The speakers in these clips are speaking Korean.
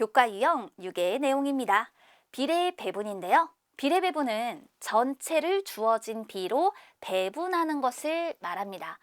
교과 유형 6의 내용입니다. 비례 배분인데요. 비례 배분은 전체를 주어진 비로 배분하는 것을 말합니다.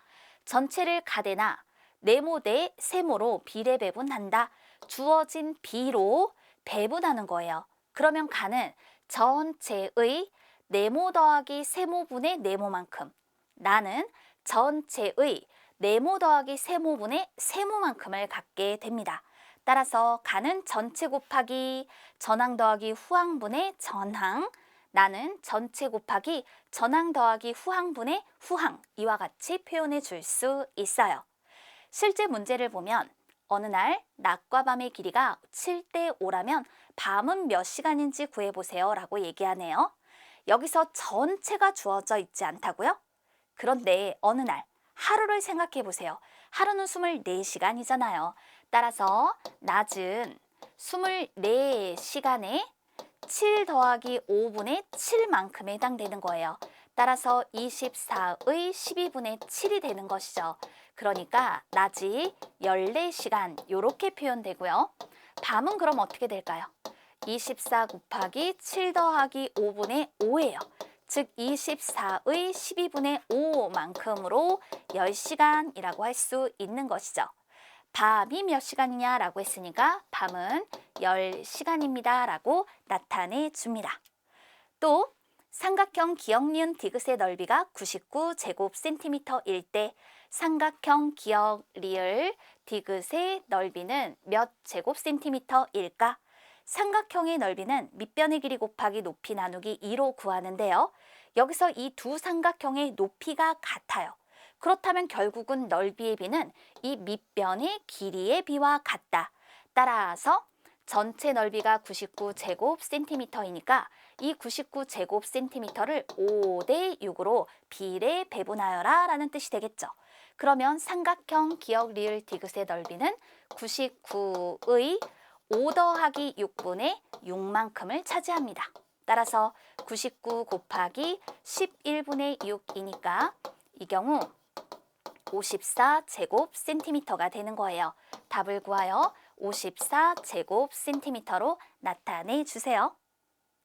전체를 가대나 네모 대 세모로 비례 배분한다. 주어진 비로 배분하는 거예요. 그러면 가는 전체의 네모 더하기 세모분의 네모만큼 나는 전체의 네모 더하기 세모분의 세모만큼을 갖게 됩니다. 따라서 가는 전체 곱하기 전항 더하기 후항분의 전항 나는 전체 곱하기 전항 더하기 후항분의 후항 이와 같이 표현해 줄 수 있어요. 실제 문제를 보면 어느 날 낮과 밤의 길이가 7대 5라면 밤은 몇 시간인지 구해보세요 라고 얘기하네요. 여기서 전체가 주어져 있지 않다고요? 그런데 어느 날 하루를 생각해 보세요. 하루는 24시간이잖아요. 따라서 낮은 24시간에 7 더하기 5분의 7만큼에 해당되는 거예요. 따라서 24의 12분의 7이 되는 것이죠. 그러니까 낮이 14시간 이렇게 표현되고요. 밤은 그럼 어떻게 될까요? 24 곱하기 7 더하기 5분의 5예요. 즉 24의 12분의 5만큼으로 10시간이라고 할 수 있는 것이죠. 밤이 몇 시간이냐 라고 했으니까 밤은 10시간입니다 라고 나타내 줍니다. 또 삼각형 기역 니은 디귿의 넓이가 99제곱센티미터일 때 삼각형 기역 리을 디귿의 넓이는 몇 제곱센티미터일까? 삼각형의 넓이는 밑변의 길이 곱하기 높이 나누기 2로 구하는데요. 여기서 이 두 삼각형의 높이가 같아요. 그렇다면 결국은 넓이의 비는 이 밑변의 길이의 비와 같다. 따라서 전체 넓이가 99 제곱 센티미터이니까 이 99 제곱 센티미터를 5대 6으로 비례 배분하여라 라는 뜻이 되겠죠. 그러면 삼각형 기역 리을 디귿의 넓이는 99의 5 더하기 6분의 6만큼을 차지합니다. 따라서 99 곱하기 11분의 6이니까 이 경우 54 제곱 센티미터가 되는 거예요. 답을 구하여 54 제곱 센티미터로 나타내 주세요.